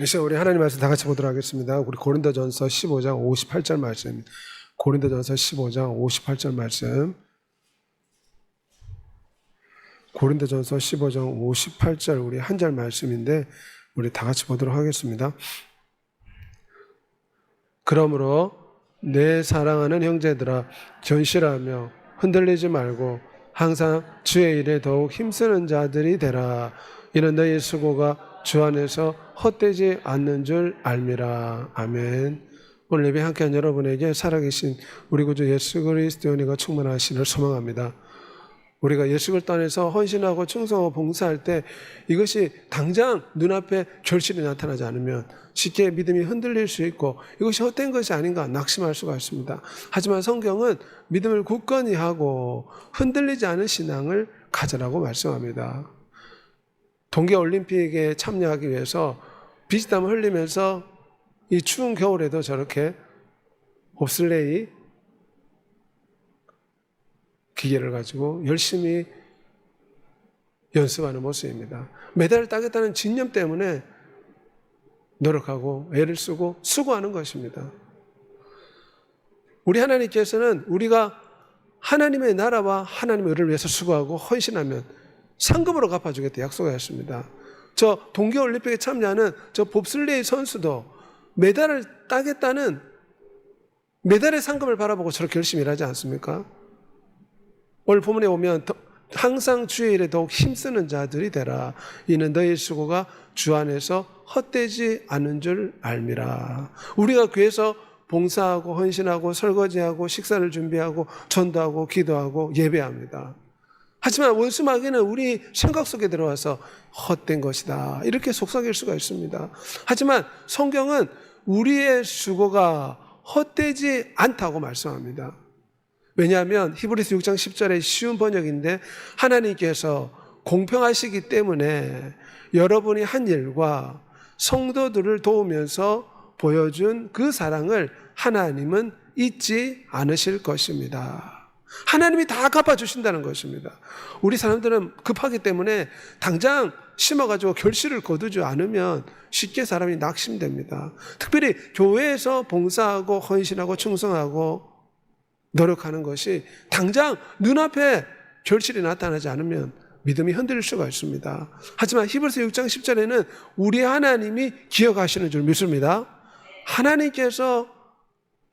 이 시간 우리 하나님 말씀 다 같이 보도록 하겠습니다. 우리 고린도전서 15장 58절 말씀. 고린도전서 15장 58절 말씀. 고린도전서 15장 58절 우리 한 절 말씀인데 우리 다 같이 보도록 하겠습니다. 그러므로 내 사랑하는 형제들아 견실하며 흔들리지 말고 항상 주의 일에 더욱 힘쓰는 자들이 되라. 이는 너희 수고가 주 안에서 헛되지 않는 줄 알미라. 아멘. 오늘 예배 함께한 여러분에게 살아계신 우리 구주 예수 그리스도의 은혜가 충만하시를 소망합니다. 우리가 예수를 떠나서 헌신하고 충성하고 봉사할 때 이것이 당장 눈앞에 결실이 나타나지 않으면 쉽게 믿음이 흔들릴 수 있고 이것이 헛된 것이 아닌가 낙심할 수가 있습니다. 하지만 성경은 믿음을 굳건히 하고 흔들리지 않은 신앙을 가져라고 말씀합니다. 동계올림픽에 참여하기 위해서 비지땀을 흘리면서 이 추운 겨울에도 저렇게 봅슬레이 기계를 가지고 열심히 연습하는 모습입니다. 메달을 따겠다는 진념 때문에 노력하고 애를 쓰고 수고하는 것입니다. 우리 하나님께서는 우리가 하나님의 나라와 하나님의 의를 위해서 수고하고 헌신하면 상급으로 갚아주겠다 약속하였습니다. 저 동계올림픽에 참여하는 저 봅슬레이 선수도 메달을 따겠다는 메달의 상금을 바라보고 저렇게 열심히 일하지 않습니까? 오늘 본문에 더- 항상 주의 일에 더욱 힘쓰는 자들이 되라. 이는 너희 수고가 주 안에서 헛되지 않은 줄 알미라. 우리가 교회에서 봉사하고 헌신하고 설거지하고 식사를 준비하고 전도하고 기도하고 예배합니다. 하지만 원수 마귀는 우리 생각 속에 들어와서 헛된 것이다. 이렇게 속삭일 수가 있습니다. 하지만 성경은 우리의 수고가 헛되지 않다고 말씀합니다. 왜냐하면 히브리스 6장 10절의 쉬운 번역인데 하나님께서 공평하시기 때문에 여러분이 한 일과 성도들을 도우면서 보여준 그 사랑을 하나님은 잊지 않으실 것입니다. 하나님이 다 갚아주신다는 것입니다. 우리 사람들은 급하기 때문에 당장 심어가지고 결실을 거두지 않으면 쉽게 사람이 낙심됩니다. 특별히 교회에서 봉사하고 헌신하고 충성하고 노력하는 것이 당장 눈앞에 결실이 나타나지 않으면 믿음이 흔들릴 수가 있습니다. 하지만 히브리서 6장 10절에는 우리 하나님이 기억하시는 줄 믿습니다. 하나님께서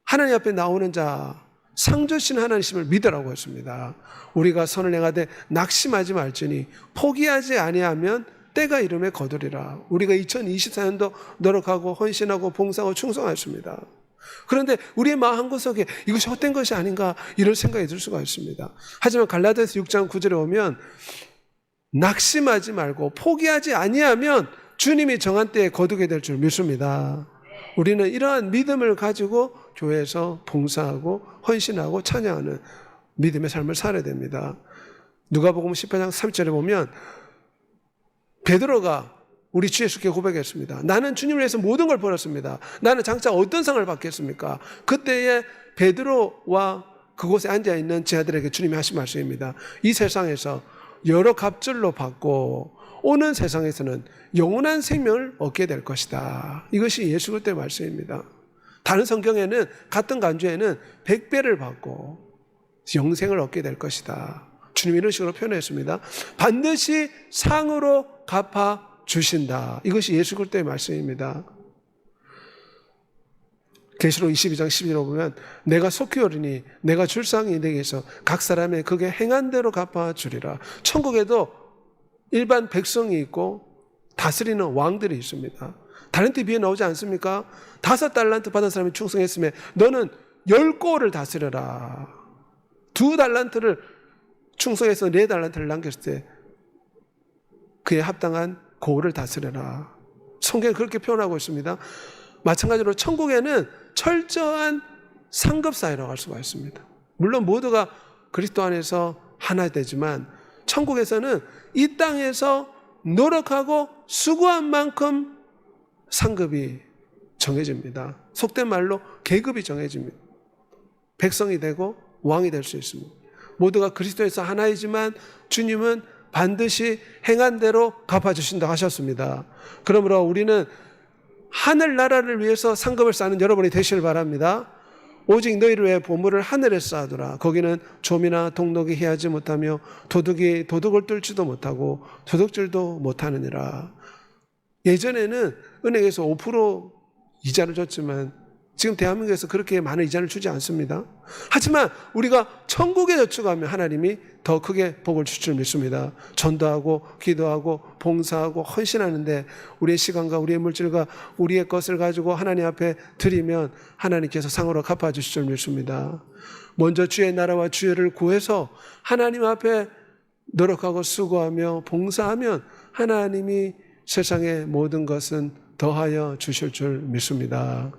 하나님 앞에 나오는 자 상주신 하나님심을 믿으라고 했습니다. 우리가 선을 행하되 낙심하지 말지니 포기하지 아니하면 때가 이름에 거두리라. 우리가 2024년도 노력하고 헌신하고 봉사하고 충성하였습니다. 그런데 우리의 마음 한구석에 이것이 헛된 것이 아닌가 이런 생각이 들 수가 있습니다. 하지만 갈라디아서 6장 9절에 오면 낙심하지 말고 포기하지 아니하면 주님이 정한 때에 거두게 될 줄 믿습니다. 우리는 이러한 믿음을 가지고 교회에서 봉사하고 헌신하고 찬양하는 믿음의 삶을 살아야 됩니다. 누가복음 18장 3절에 보면 베드로가 우리 주 예수께 고백했습니다. 나는 주님을 위해서 모든 걸 버렸습니다. 나는 장차 어떤 상을 받겠습니까? 그때에 베드로와 그곳에 앉아 있는 제 아들에게 주님이 하신 말씀입니다. 이 세상에서 여러 갑절로 받고 오는 세상에서는 영원한 생명을 얻게 될 것이다. 이것이 예수 그리스도의 말씀입니다. 다른 성경에는 같은 간주에는 백배를 받고 영생을 얻게 될 것이다. 주님 이런 식으로 표현했습니다. 반드시 상으로 갚아 주신다. 이것이 예수 그리스도의 말씀입니다. 계시록 22장 11절에 보면 내가 속히 오리니 내가 줄상이 내게서 각 사람의 그게 행한 대로 갚아 주리라. 천국에도 일반 백성이 있고 다스리는 왕들이 있습니다. 달란트 비에 나오지 않습니까? 다섯 달란트 받은 사람이 충성했으면 너는 열 골을 다스려라. 두 달란트를 충성해서 네 달란트를 남겼을 때 그에 합당한 고를 다스려라. 성경이 그렇게 표현하고 있습니다. 마찬가지로 천국에는 철저한 상급 사회라고 할 수가 있습니다. 물론 모두가 그리스도 안에서 하나 되지만 천국에서는 이 땅에서 노력하고 수고한 만큼 상급이 정해집니다. 속된 말로 계급이 정해집니다. 백성이 되고 왕이 될 수 있습니다. 모두가 그리스도에서 하나이지만 주님은 반드시 행한 대로 갚아주신다 하셨습니다. 그러므로 우리는 하늘 나라를 위해서 상급을 쌓는 여러분이 되시길 바랍니다. 오직 너희를 위해 보물을 하늘에 쌓아두라. 거기는 좀이나 동록이 해하지 못하며 도둑이 도둑을 뚫지도 못하고 도둑질도 못하느니라. 예전에는 은행에서 5% 이자를 줬지만 지금 대한민국에서 그렇게 많은 이자를 주지 않습니다. 하지만 우리가 천국에 저축하면 하나님이 더 크게 복을 주실 줄 믿습니다. 전도하고 기도하고 봉사하고 헌신하는데 우리의 시간과 우리의 물질과 우리의 것을 가지고 하나님 앞에 드리면 하나님께서 상으로 갚아 주실 줄 믿습니다. 먼저 주의 나라와 주의를 구해서 하나님 앞에 노력하고 수고하며 봉사하면 하나님이 세상의 모든 것은 더하여 주실 줄 믿습니다.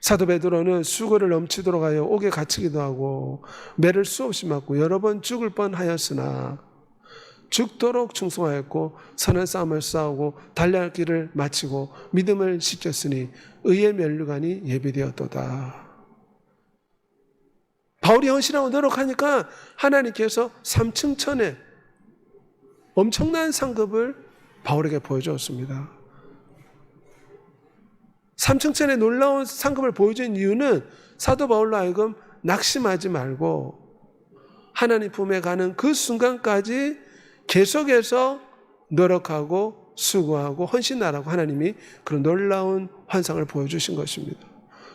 사도 베드로는 수고를 넘치도록 하여 옥에 갇히기도 하고 매를 수없이 맞고 여러 번 죽을 뻔하였으나 죽도록 충성하였고 선한 싸움을 싸우고 달려갈 길을 마치고 믿음을 지켰으니 의의 면류관이 예비되었도다. 바울이 헌신하고 노력하니까 하나님께서 삼층천에 엄청난 상급을 바울에게 보여주었습니다. 삼층천의 놀라운 상급을 보여준 이유는 사도 바울로 하여금 낙심하지 말고 하나님 품에 가는 그 순간까지 계속해서 노력하고 수고하고 헌신하라고 하나님이 그런 놀라운 환상을 보여주신 것입니다.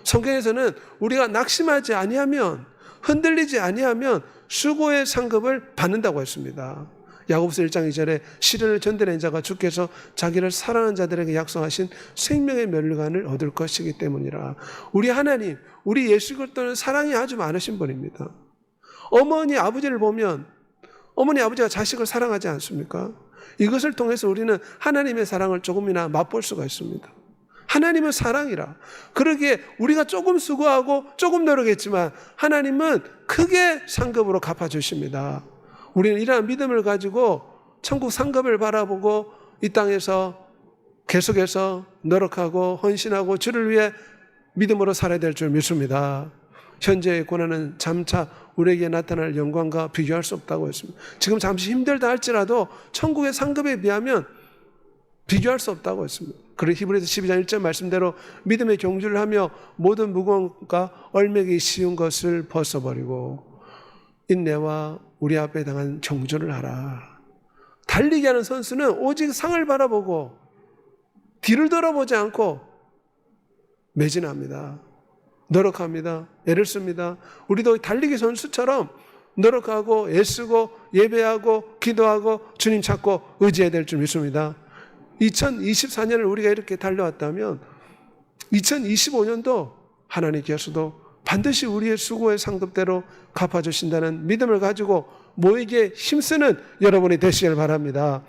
성경에서는 우리가 낙심하지 아니하면 흔들리지 아니하면 수고의 상급을 받는다고 했습니다. 야고보서 1장 2절에 시련을 견뎌낸 자가 주께서 자기를 사랑하는 자들에게 약속하신 생명의 멸류관을 얻을 것이기 때문이라. 우리 하나님, 우리 예수 그리스도는 사랑이 아주 많으신 분입니다. 어머니 아버지를 보면 어머니 아버지가 자식을 사랑하지 않습니까? 이것을 통해서 우리는 하나님의 사랑을 조금이나 맛볼 수가 있습니다. 하나님은 사랑이라. 그러기에 우리가 조금 수고하고 조금 노력했지만 하나님은 크게 상급으로 갚아주십니다. 우리는 이러한 믿음을 가지고 천국 상급을 바라보고 이 땅에서 계속해서 노력하고 헌신하고 주를 위해 믿음으로 살아야 될 줄 믿습니다. 현재의 고난은 잠차 우리에게 나타날 영광과 비교할 수 없다고 했습니다. 지금 잠시 힘들다 할지라도 천국의 상급에 비하면 비교할 수 없다고 했습니다. 그리고 히브리서 12장 1절 말씀대로 믿음의 경주를 하며 모든 무거움과 얼매기 쉬운 것을 벗어버리고 인내와 우리 앞에 당한 경주를 하라. 달리기 하는 선수는 오직 상을 바라보고 뒤를 돌아보지 않고 매진합니다. 노력합니다. 애를 씁니다. 우리도 달리기 선수처럼 노력하고 애쓰고 예배하고 기도하고 주님 찾고 의지해야 될 줄 믿습니다. 2024년을 우리가 이렇게 달려왔다면 2025년도 하나님께서도 반드시 우리의 수고의 상급대로 갚아주신다는 믿음을 가지고 모에게 힘쓰는 여러분이 되시길 바랍니다.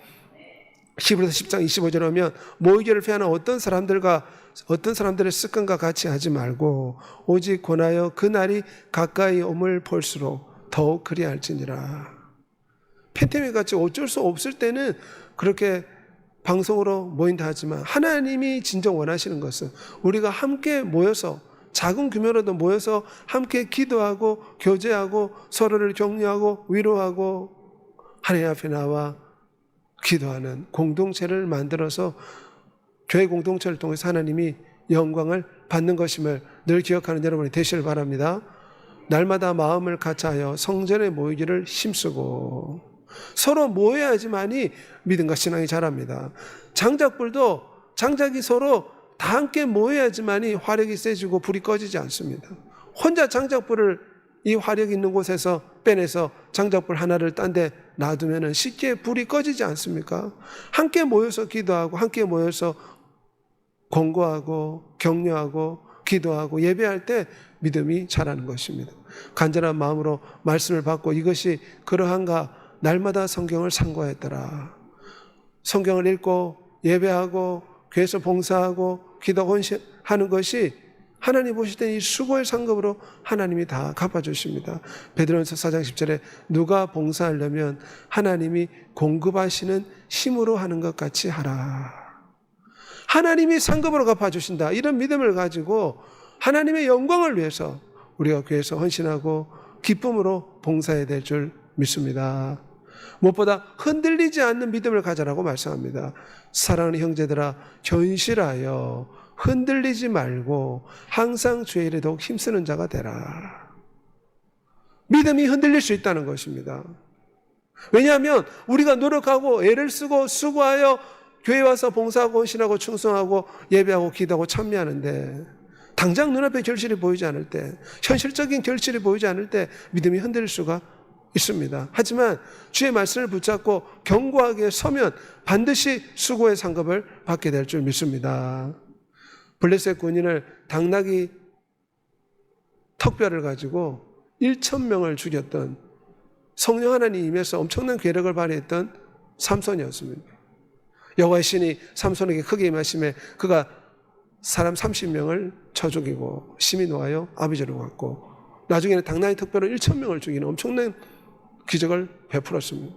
히브리서 10장 25절 오면 모이기를 피하는 어떤 사람들과 어떤 사람들의 습관과 같이 하지 말고 오직 권하여 그 날이 가까이 오물 볼수록 더욱 그리할지니라. 팬데믹 같이 어쩔 수 없을 때는 그렇게 방송으로 모인다 하지만 하나님이 진정 원하시는 것은 우리가 함께 모여서 작은 규모로도 모여서 함께 기도하고 교제하고 서로를 격려하고 위로하고 하나님 앞에 나와 기도하는 공동체를 만들어서 교회 공동체를 통해서 하나님이 영광을 받는 것임을 늘 기억하는 여러분이 되시길 바랍니다. 날마다 마음을 같이하여 성전에 모이기를 힘쓰고 서로 모여야지만이 믿음과 신앙이 자랍니다. 장작불도 장작이 서로 다 함께 모여야지만이 화력이 세지고 불이 꺼지지 않습니다. 혼자 장작불을 이 화력 있는 곳에서 빼내서 장작불 하나를 딴 데 놔두면 쉽게 불이 꺼지지 않습니까? 함께 모여서 기도하고 함께 모여서 권고하고 격려하고 기도하고 예배할 때 믿음이 자라는 것입니다. 간절한 마음으로 말씀을 받고 이것이 그러한가 날마다 성경을 상고했더라. 성경을 읽고 예배하고 교회에서 봉사하고 기도 헌신하는 것이 하나님 보실 때 이 수고의 상급으로 하나님이 다 갚아주십니다. 베드로전서 4장 10절에 누가 봉사하려면 하나님이 공급하시는 힘으로 하는 것 같이 하라. 하나님이 상급으로 갚아주신다. 이런 믿음을 가지고 하나님의 영광을 위해서 우리가 교회에서 헌신하고 기쁨으로 봉사해야 될 줄 믿습니다. 무엇보다 흔들리지 않는 믿음을 가져라고 말씀합니다. 사랑하는 형제들아, 견실하여 흔들리지 말고 항상 주의 일에 더욱 힘쓰는 자가 되라. 믿음이 흔들릴 수 있다는 것입니다. 왜냐하면 우리가 노력하고 애를 쓰고 수고하여 교회 와서 봉사하고 헌신하고 충성하고 예배하고 기도하고 참여하는데 당장 눈앞에 결실이 보이지 않을 때 현실적인 결실이 보이지 않을 때 믿음이 흔들릴 수가 있습니다. 하지만 주의 말씀을 붙잡고 견고하게 서면 반드시 수고의 상급을 받게 될 줄 믿습니다. 블레셋 군인을 당나귀 턱뼈를 가지고 1천 명을 죽였던 성령 하나님 임해서 엄청난 괴력을 발휘했던 삼손이었습니다. 여호와의 신이 삼손에게 크게 임하심에 그가 사람 30명을 쳐 죽이고 심히 놓아요 아비지로 갔고 나중에는 당나귀 턱뼈로 1천 명을 죽이는 엄청난 기적을 베풀었습니다.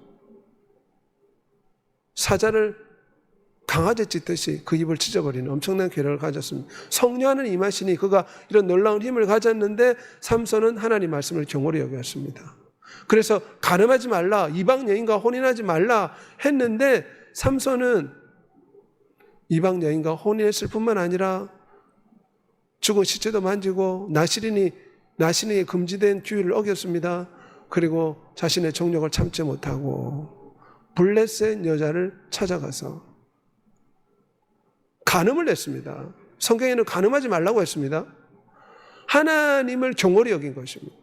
사자를 강아지 찢듯이 그 입을 찢어버리는 엄청난 괴력을 가졌습니다. 성령하는 임하시니 그가 이런 놀라운 힘을 가졌는데 삼손은 하나님 말씀을 경홀히 여겼습니다. 그래서 가늠하지 말라, 이방 여인과 혼인하지 말라 했는데 삼손은 이방 여인과 혼인했을 뿐만 아니라 죽은 시체도 만지고 나시린이 나신이 금지된 규율을 어겼습니다. 그리고 자신의 정력을 참지 못하고 블레셋 여자를 찾아가서 간음을 냈습니다. 성경에는 간음하지 말라고 했습니다. 하나님을 경홀히 여긴 것입니다.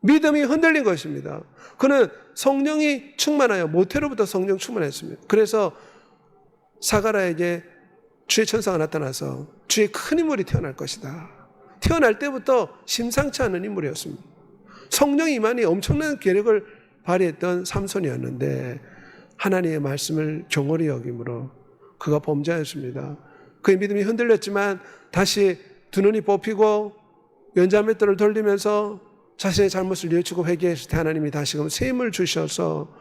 믿음이 흔들린 것입니다. 그는 성령이 충만하여 모태로부터 성령 충만했습니다. 그래서 사가라에게 주의 천사가 나타나서 주의 큰 인물이 태어날 것이다. 태어날 때부터 심상치 않은 인물이었습니다. 성령 이만이 엄청난 계력을 발휘했던 삼손이었는데 하나님의 말씀을 경홀히 여김으로 그가 범죄하였습니다. 그의 믿음이 흔들렸지만 다시 두 눈이 뽑히고 연자맷돌을 돌리면서 자신의 잘못을 뉘우치고 회개했을 때 하나님이 다시금 새 힘을 주셔서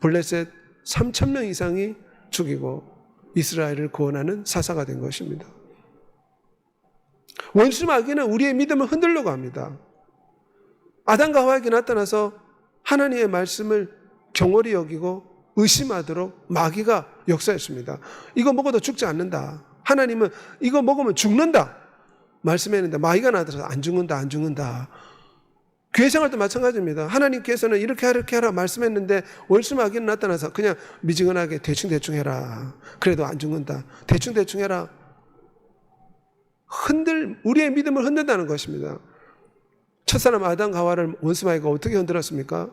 블레셋 3천 명 이상이 죽이고 이스라엘을 구원하는 사사가 된 것입니다. 원수 마귀는 우리의 믿음을 흔들려고 합니다. 아담과 하와에게 나타나서 하나님의 말씀을 경홀히 여기고 의심하도록 마귀가 역사했습니다. 이거 먹어도 죽지 않는다. 하나님은 이거 먹으면 죽는다. 말씀했는데 마귀가 나타나서 안 죽는다, 안 죽는다. 교회 생활도 마찬가지입니다. 하나님께서는 이렇게 하라, 이렇게 하라 말씀했는데 월수 마귀는 나타나서 그냥 미지근하게 대충대충 해라. 그래도 안 죽는다. 대충대충 해라. 흔들, 우리의 믿음을 흔든다는 것입니다. 첫사람 아담 가와를 원수 마귀가 어떻게 흔들었습니까?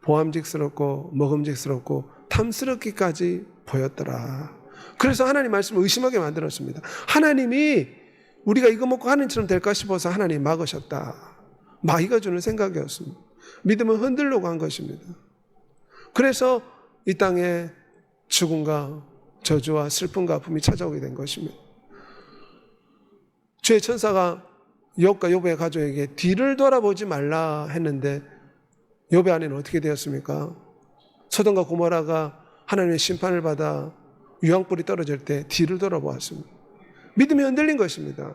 보암직스럽고 먹음직스럽고 탐스럽기까지 보였더라. 그래서 하나님 말씀을 의심하게 만들었습니다. 하나님이 우리가 이거 먹고 하나님처럼 될까 싶어서 하나님 막으셨다. 마귀가 주는 생각이었습니다. 믿음은 흔들려고 한 것입니다. 그래서 이 땅에 죽음과 저주와 슬픔과 아픔이 찾아오게 된 것입니다. 주의 천사가 욥과 욥의 가족에게 뒤를 돌아보지 말라 했는데 욥의 아내는 어떻게 되었습니까? 소돔과 고모라가 하나님의 심판을 받아 유황불이 떨어질 때 뒤를 돌아보았습니다. 믿음이 흔들린 것입니다.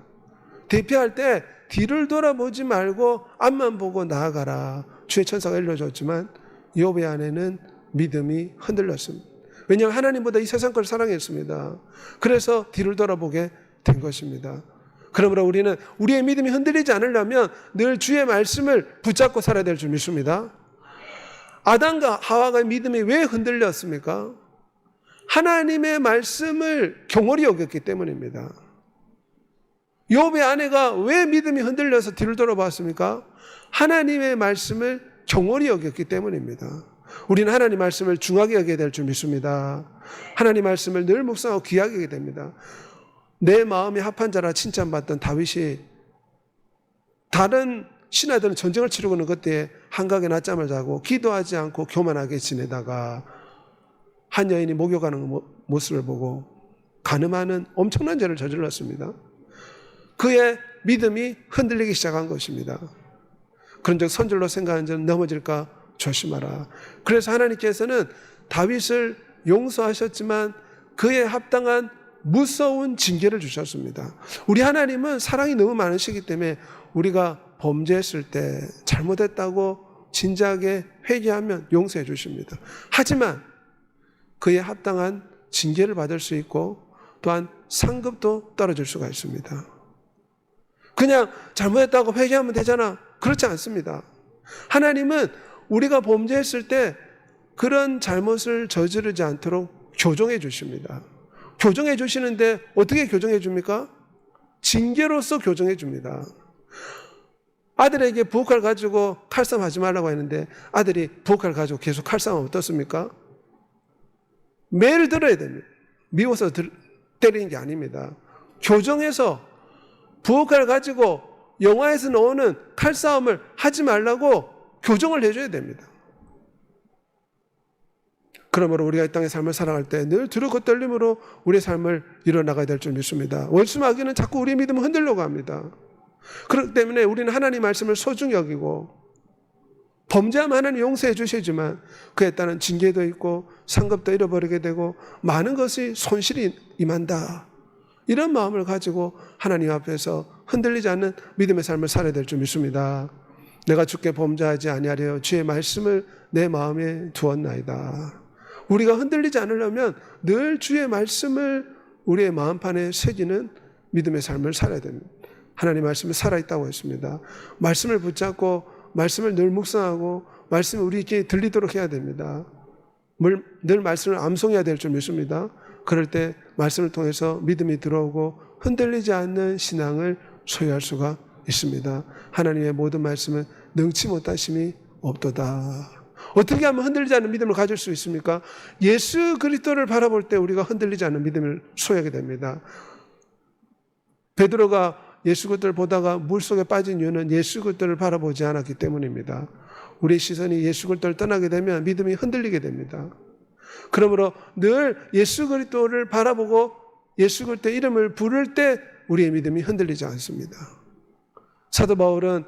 대피할 때 뒤를 돌아보지 말고 앞만 보고 나아가라. 주의 천사가 일러줬지만 욥의 아내는 믿음이 흔들렸습니다. 왜냐하면 하나님보다 이 세상 걸 사랑했습니다. 그래서 뒤를 돌아보게 된 것입니다. 그러므로 우리는 우리의 믿음이 흔들리지 않으려면 늘 주의 말씀을 붙잡고 살아야 될 줄 믿습니다. 아담과 하와가 믿음이 왜 흔들렸습니까? 하나님의 말씀을 경홀히 여겼기 때문입니다. 욥의 아내가 왜 믿음이 흔들려서 뒤를 돌아봤습니까? 하나님의 말씀을 경홀히 여겼기 때문입니다. 우리는 하나님 말씀을 중하게 여겨야 될 줄 믿습니다. 하나님 말씀을 늘 묵상하고 귀하게 하게 됩니다. 내 마음이 합한 자라 칭찬받던 다윗이 다른 신하들은 전쟁을 치르고 있는 그때 한강에 낮잠을 자고 기도하지 않고 교만하게 지내다가 한 여인이 목욕하는 모습을 보고 가늠하는 엄청난 죄를 저질렀습니다. 그의 믿음이 흔들리기 시작한 것입니다. 그런 적 선절로 생각한 적 넘어질까 조심하라. 그래서 하나님께서는 다윗을 용서하셨지만 그에 합당한 무서운 징계를 주셨습니다. 우리 하나님은 사랑이 너무 많으시기 때문에 우리가 범죄했을 때 잘못했다고 진지하게 회개하면 용서해 주십니다. 하지만 그에 합당한 징계를 받을 수 있고 또한 상급도 떨어질 수가 있습니다. 그냥 잘못했다고 회개하면 되잖아. 그렇지 않습니다. 하나님은 우리가 범죄했을 때 그런 잘못을 저지르지 않도록 교정해 주십니다. 교정해 주시는데 어떻게 교정해 줍니까? 징계로서 교정해 줍니다. 아들에게 부엌칼 가지고 칼싸움 하지 말라고 했는데 아들이 부엌칼 가지고 계속 칼싸움 어떻습니까? 매일 들어야 됩니다. 미워서 들, 때리는 게 아닙니다. 교정해서 부엌칼 가지고 영화에서 나오는 칼싸움을 하지 말라고 교정을 해줘야 됩니다. 그러므로 우리가 이 땅의 삶을 살아갈 때 늘 두렵고 떨림으로 우리의 삶을 이뤄나가야 될 줄 믿습니다. 월수마귀는 자꾸 우리의 믿음을 흔들려고 합니다. 그렇기 때문에 우리는 하나님 말씀을 소중히 여기고 범죄하면 하나님 용서해 주시지만 그에 따른 징계도 있고 상급도 잃어버리게 되고 많은 것이 손실이 임한다. 이런 마음을 가지고 하나님 앞에서 흔들리지 않는 믿음의 삶을 살아야 될 줄 믿습니다. 내가 주께 범죄하지 아니하려 주의 말씀을 내 마음에 두었나이다. 우리가 흔들리지 않으려면 늘 주의 말씀을 우리의 마음판에 새기는 믿음의 삶을 살아야 됩니다. 하나님 말씀이 살아있다고 했습니다. 말씀을 붙잡고 말씀을 늘 묵상하고 말씀이 우리에게 들리도록 해야 됩니다. 늘, 늘 말씀을 암송해야 될 줄 믿습니다. 그럴 때 말씀을 통해서 믿음이 들어오고 흔들리지 않는 신앙을 소유할 수가 있습니다. 하나님의 모든 말씀은 능치 못하심이 없도다. 어떻게 하면 흔들리지 않는 믿음을 가질 수 있습니까? 예수 그리스도를 바라볼 때 우리가 흔들리지 않는 믿음을 소유하게 됩니다. 베드로가 예수 그리스도를 보다가 물 속에 빠진 이유는 예수 그리스도를 바라보지 않았기 때문입니다. 우리 시선이 예수 그리스도를 떠나게 되면 믿음이 흔들리게 됩니다. 그러므로 늘 예수 그리스도를 바라보고 예수 그리스도 이름을 부를 때 우리의 믿음이 흔들리지 않습니다. 사도 바울은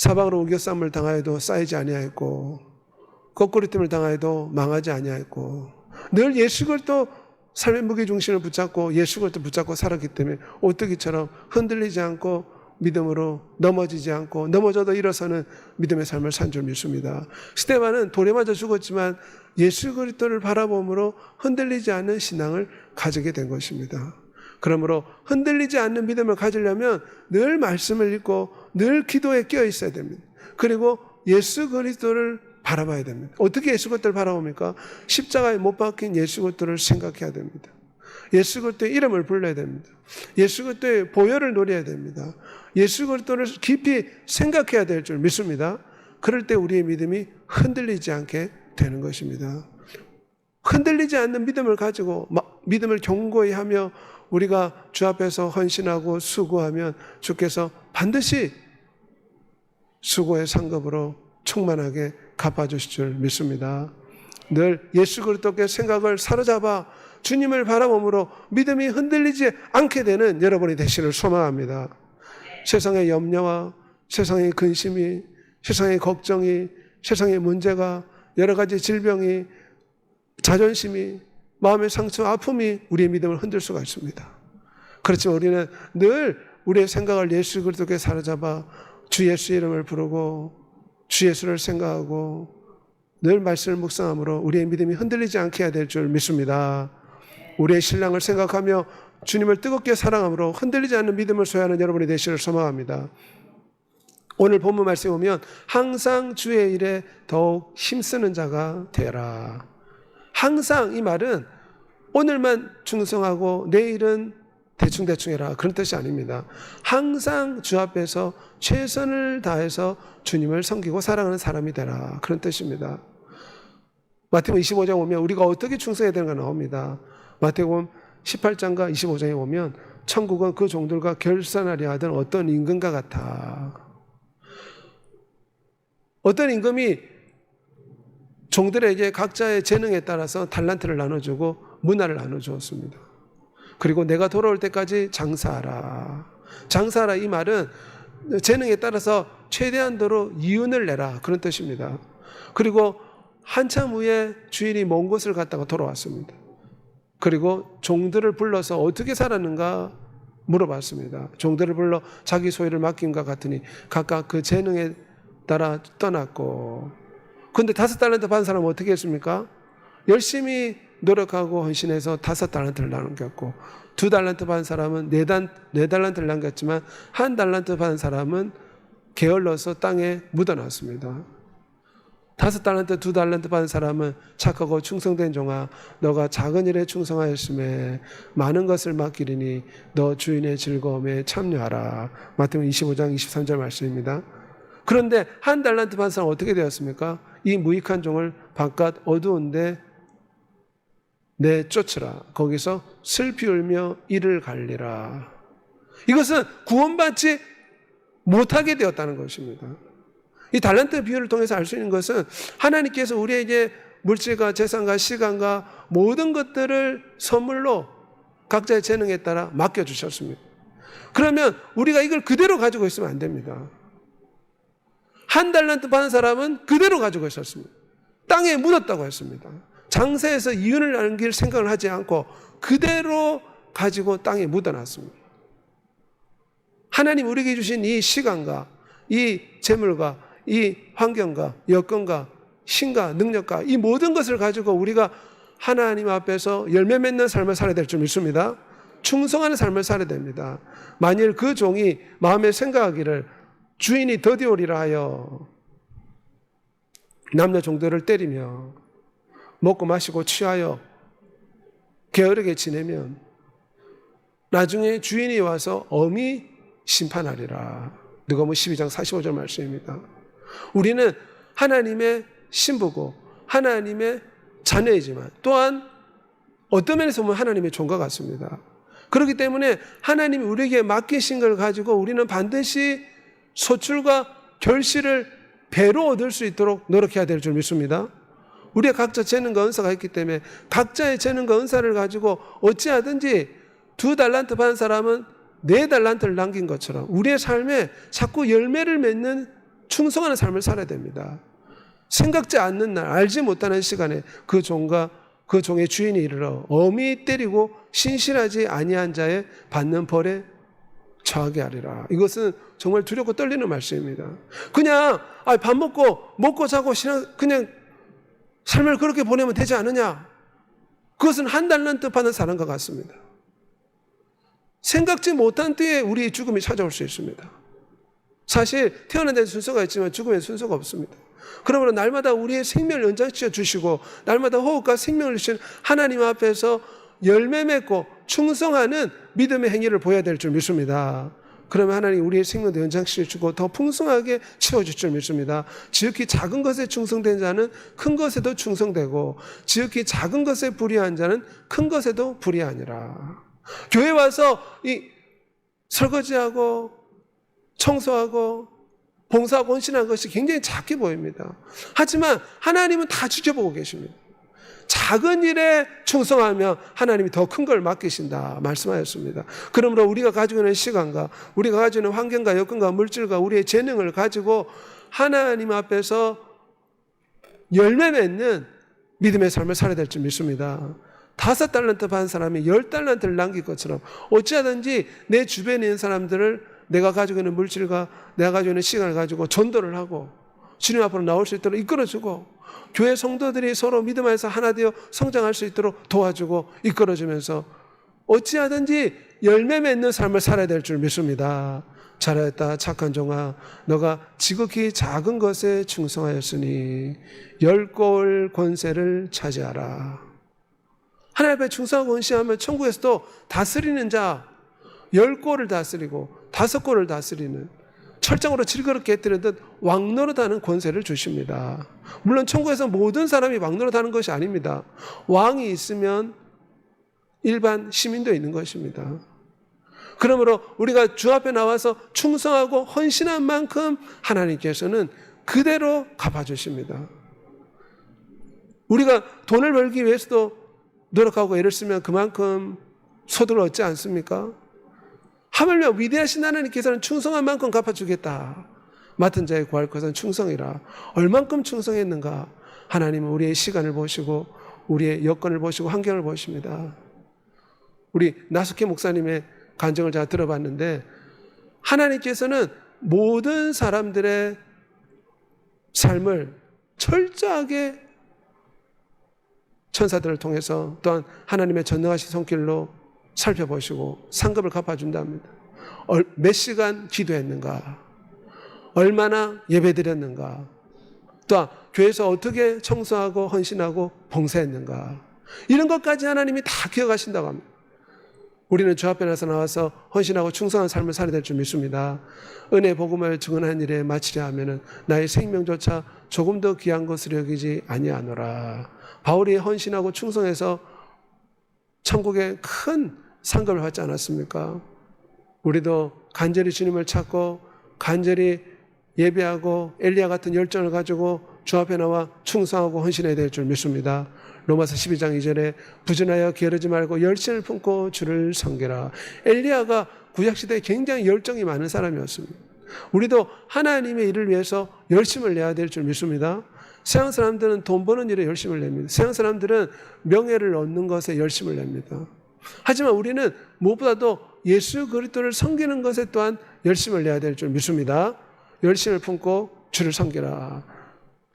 사방으로 우겨쌈을 당하여도 쌓이지 아니하였고 거꾸로 뜸을 당하여도 망하지 아니하였고 늘 예수 그리스도 삶의 무게 중심을 붙잡고 예수 그리스도 붙잡고 살았기 때문에 오뚜기처럼 흔들리지 않고 믿음으로 넘어지지 않고 넘어져도 일어서는 믿음의 삶을 산 줄 믿습니다. 스테반은 돌에 맞아 죽었지만 예수 그리스도를 바라봄으로 흔들리지 않는 신앙을 가지게 된 것입니다. 그러므로 흔들리지 않는 믿음을 가지려면 늘 말씀을 읽고 늘 기도에 끼어 있어야 됩니다. 그리고 예수 그리스도를 바라봐야 됩니다. 어떻게 예수 그리스도를 바라봅니까? 십자가에 못 박힌 예수 그리스도를 생각해야 됩니다. 예수 그리스도의 이름을 불러야 됩니다. 예수 그리스도의 보혈을 노려야 됩니다. 예수 그리스도를 깊이 생각해야 될 줄 믿습니다. 그럴 때 우리의 믿음이 흔들리지 않게 되는 것입니다. 흔들리지 않는 믿음을 가지고 믿음을 견고히 하며 우리가 주 앞에서 헌신하고 수고하면 주께서 반드시 수고의 상급으로 충만하게 갚아주실 줄 믿습니다. 늘 예수 그리스도께 생각을 사로잡아 주님을 바라봄으로 믿음이 흔들리지 않게 되는 여러분이 되시를 소망합니다. 세상의 염려와 세상의 근심이, 세상의 걱정이, 세상의 문제가, 여러 가지 질병이, 자존심이, 마음의 상처, 아픔이 우리의 믿음을 흔들 수가 있습니다. 그렇지만 우리는 늘 우리의 생각을 예수 그리스도께 사로잡아 주 예수 이름을 부르고 주 예수를 생각하고 늘 말씀을 묵상함으로 우리의 믿음이 흔들리지 않게 해야 될 줄 믿습니다. 우리의 신랑을 생각하며 주님을 뜨겁게 사랑함으로 흔들리지 않는 믿음을 소유하는 여러분이 되시를 소망합니다. 오늘 본문 말씀에 보면 항상 주의 일에 더욱 힘쓰는 자가 되라. 항상 이 말은 오늘만 충성하고 내일은 대충대충 해라. 그런 뜻이 아닙니다. 항상 주 앞에서 최선을 다해서 주님을 섬기고 사랑하는 사람이 되라. 그런 뜻입니다. 마태복음 25장 보면 우리가 어떻게 충성해야 되는가 나옵니다. 마태복음 18장과 25장에 보면 천국은 그 종들과 결산하려 하던 어떤 임금과 같아. 어떤 임금이 종들에게 각자의 재능에 따라서 달란트를 나눠주고 문화를 나눠주었습니다. 그리고 내가 돌아올 때까지 장사하라. 장사하라 이 말은 재능에 따라서 최대한도로 이윤을 내라 그런 뜻입니다. 그리고 한참 후에 주인이 먼 곳을 갔다가 돌아왔습니다. 그리고 종들을 불러서 어떻게 살았는가 물어봤습니다. 종들을 불러 자기 소유를 맡김과 같으니 각각 그 재능에 따라 떠났고 근데 다섯 달란트 받은 사람은 어떻게 했습니까? 열심히 노력하고 헌신해서 다섯 달란트를 남겼고 두 달란트 받은 사람은 네, 단, 네 달란트를 남겼지만 한 달란트 받은 사람은 게을러서 땅에 묻어놨습니다. 다섯 달란트, 두 달란트 받은 사람은 착하고 충성된 종아, 너가 작은 일에 충성하였음에 많은 것을 맡기리니 너 주인의 즐거움에 참여하라. 마태복음 25장 23절 말씀입니다. 그런데 한 달란트 받은 사람은 어떻게 되었습니까? 이 무익한 종을 바깥 어두운데 내 쫓으라. 거기서 슬피 울며 이를 갈리라. 이것은 구원받지 못하게 되었다는 것입니다. 이 달란트 비유를 통해서 알 수 있는 것은 하나님께서 우리에게 물질과 재산과 시간과 모든 것들을 선물로 각자의 재능에 따라 맡겨주셨습니다. 그러면 우리가 이걸 그대로 가지고 있으면 안 됩니다. 한 달란트 받은 사람은 그대로 가지고 있었습니다. 땅에 묻었다고 했습니다. 장세에서 이윤을 남길 생각을 하지 않고 그대로 가지고 땅에 묻어놨습니다. 하나님 우리에게 주신 이 시간과 이 재물과 이 환경과 여건과 신과 능력과 이 모든 것을 가지고 우리가 하나님 앞에서 열매 맺는 삶을 살아야 될 줄 믿습니다. 충성하는 삶을 살아야 됩니다. 만일 그 종이 마음에 생각하기를 주인이 더디오리라 하여 남녀 종들을 때리며 먹고 마시고 취하여 게으르게 지내면 나중에 주인이 와서 엄히 심판하리라. 누가복음 12장 45절 말씀입니다. 우리는 하나님의 신부고 하나님의 자녀이지만 또한 어떤 면에서 보면 하나님의 종과 같습니다. 그렇기 때문에 하나님이 우리에게 맡기신 걸 가지고 우리는 반드시 소출과 결실을 배로 얻을 수 있도록 노력해야 될 줄 믿습니다. 우리가 각자 재능과 은사가 있기 때문에 각자의 재능과 은사를 가지고 어찌하든지 두 달란트 받은 사람은 네 달란트를 남긴 것처럼 우리의 삶에 자꾸 열매를 맺는 충성하는 삶을 살아야 됩니다. 생각지 않는 날, 알지 못하는 시간에 그 종과 그 종의 주인이 이르러 어미 때리고 신실하지 아니한 자의 받는 벌에 처하게 하리라. 이것은 정말 두렵고 떨리는 말씀입니다. 그냥 아, 밥 먹고 먹고 자고 그냥 삶을 그렇게 보내면 되지 않느냐? 그것은 한 달란트 받는 사람과 같습니다. 생각지 못한 때에 우리 죽음이 찾아올 수 있습니다. 사실 태어난 데 순서가 있지만 죽음에 순서가 없습니다. 그러므로 날마다 우리의 생명을 연장시켜 주시고 날마다 호흡과 생명을 주신 하나님 앞에서 열매 맺고 충성하는 믿음의 행위를 보여야 될 줄 믿습니다. 그러면 하나님 우리의 생명도 연장시켜 주고 더 풍성하게 채워줄 줄 믿습니다. 지극히 작은 것에 충성된 자는 큰 것에도 충성되고 지극히 작은 것에 불의한 자는 큰 것에도 불의하니라. 교회 와서 이 설거지하고 청소하고 봉사하고 헌신한 것이 굉장히 작게 보입니다. 하지만 하나님은 다 지켜보고 계십니다. 작은 일에 충성하며 하나님이 더 큰 걸 맡기신다 말씀하였습니다. 그러므로 우리가 가지고 있는 시간과 우리가 가지고 있는 환경과 여건과 물질과 우리의 재능을 가지고 하나님 앞에서 열매 맺는 믿음의 삶을 살아야 될 줄 믿습니다. 다섯 달란트 받은 사람이 열 달란트를 남길 것처럼 어찌하든지 내 주변에 있는 사람들을 내가 가지고 있는 물질과 내가 가지고 있는 시간을 가지고 전도를 하고 주님 앞으로 나올 수 있도록 이끌어주고 교회 성도들이 서로 믿음 안에서 하나 되어 성장할 수 있도록 도와주고 이끌어주면서 어찌하든지 열매 맺는 삶을 살아야 될 줄 믿습니다. 잘하였다 착한 종아 너가 지극히 작은 것에 충성하였으니 열골 권세를 차지하라. 하나님 앞에 충성하고 헌신하면 천국에서도 다스리는 자 열 골을 다스리고 다섯 골을 다스리는 철장으로 질그럽게 해뜨리듯 왕노릇하는 권세를 주십니다. 물론 천국에서 모든 사람이 왕노릇하는 것이 아닙니다. 왕이 있으면 일반 시민도 있는 것입니다. 그러므로 우리가 주 앞에 나와서 충성하고 헌신한 만큼 하나님께서는 그대로 갚아주십니다. 우리가 돈을 벌기 위해서도 노력하고 애를 쓰면 그만큼 소득을 얻지 않습니까? 하물며 위대하신 하나님께서는 충성한 만큼 갚아주겠다. 맡은 자의 구할 것은 충성이라. 얼만큼 충성했는가? 하나님은 우리의 시간을 보시고 우리의 여건을 보시고 환경을 보십니다. 우리 나숙희 목사님의 간증을 제가 들어봤는데 하나님께서는 모든 사람들의 삶을 철저하게 천사들을 통해서 또한 하나님의 전능하신 손길로 살펴보시고 상급을 갚아준답니다. 얼- 몇 시간 기도했는가? 얼마나 예배드렸는가? 또 교회에서 어떻게 청소하고 헌신하고 봉사했는가? 이런 것까지 하나님이 다 기억하신다고 합니다. 우리는 주 앞에 나서 나와서 헌신하고 충성한 삶을 살아야 될 줄 믿습니다. 은혜 복음을 증언한 일에 마치려 하면은 나의 생명조차 조금 더 귀한 것으로 여기지 아니하노라. 바울이 헌신하고 충성해서 천국의 큰 상급을 받지 않았습니까? 우리도 간절히 주님을 찾고 간절히 예배하고 엘리야 같은 열정을 가지고 주 앞에 나와 충성하고 헌신해야 될 줄 믿습니다. 로마서 12장 2절에 부진하여 게으르지 말고 열심을 품고 주를 섬기라. 엘리야가 구약 시대에 굉장히 열정이 많은 사람이었습니다. 우리도 하나님의 일을 위해서 열심을 내야 될 줄 믿습니다. 세상 사람들은 돈 버는 일에 열심을 냅니다. 세상 사람들은 명예를 얻는 것에 열심을 냅니다. 하지만 우리는 무엇보다도 예수 그리스도를 섬기는 것에 또한 열심을 내야 될 줄 믿습니다. 열심을 품고 주를 섬기라.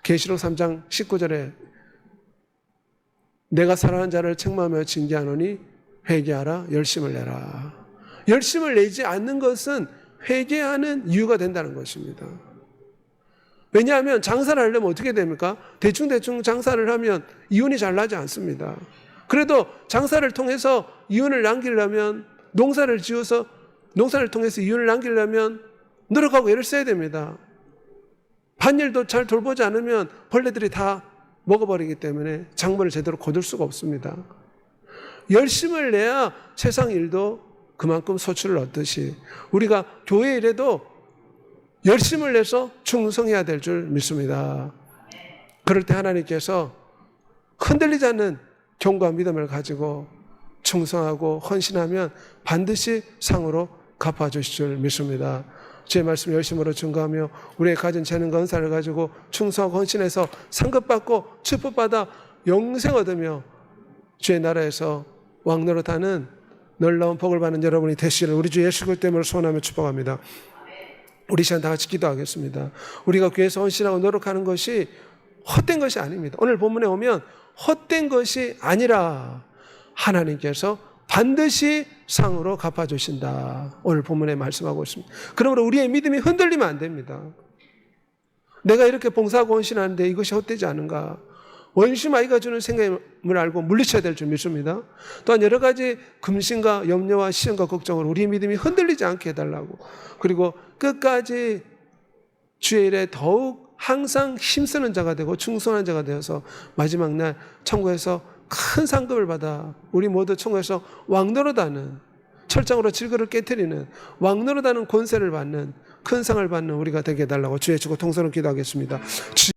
계시록 3장 19절에 내가 사랑하는 자를 책망하며 징계하노니 회개하라 열심을 내라. 열심을 내지 않는 것은 회개하는 이유가 된다는 것입니다. 왜냐하면 장사를 하려면 어떻게 됩니까? 대충대충 장사를 하면 이윤이 잘 나지 않습니다. 그래도 장사를 통해서 이윤을 남기려면 농사를 지어서 농사를 통해서 이윤을 남기려면 노력하고 애를 써야 됩니다. 반일도 잘 돌보지 않으면 벌레들이 다 먹어버리기 때문에 작물을 제대로 거둘 수가 없습니다. 열심을 내야 세상 일도 그만큼 소출을 얻듯이 우리가 교회 일에도 열심을 내서 충성해야 될 줄 믿습니다. 그럴 때 하나님께서 흔들리지 않는 경과 믿음을 가지고 충성하고 헌신하면 반드시 상으로 갚아주실 줄 믿습니다. 제 말씀 열심으로 증거하며 우리의 가진 재능과 은사를 가지고 충성하고 헌신해서 상급받고 축복받아 영생 얻으며 주의 나라에서 왕노릇하는 놀라운 복을 받는 여러분이 되시기를 우리 주 예수 그리스도 때문에 소원하며 축복합니다. 우리 시간 다 같이 기도하겠습니다. 우리가 교회에서 헌신하고 노력하는 것이 헛된 것이 아닙니다. 오늘 본문에 오면 헛된 것이 아니라 하나님께서 반드시 상으로 갚아주신다. 오늘 본문에 말씀하고 있습니다. 그러므로 우리의 믿음이 흔들리면 안 됩니다. 내가 이렇게 봉사하고 헌신하는데 이것이 헛되지 않은가? 원심 아이가 주는 생각을 알고 물리쳐야 될 줄 믿습니다. 또한 여러 가지 금신과 염려와 시험과 걱정으로 우리의 믿음이 흔들리지 않게 해달라고. 그리고 끝까지 주의 일에 더욱 항상 힘쓰는 자가 되고 충성한 자가 되어서 마지막 날 천국에서 큰 상급을 받아 우리 모두 천국에서 왕노릇하는 철장으로 질거를 깨뜨리는 왕노릇하는 권세를 받는 큰 상을 받는 우리가 되게 해달라고 주의 주고 통성을 기도하겠습니다. 주-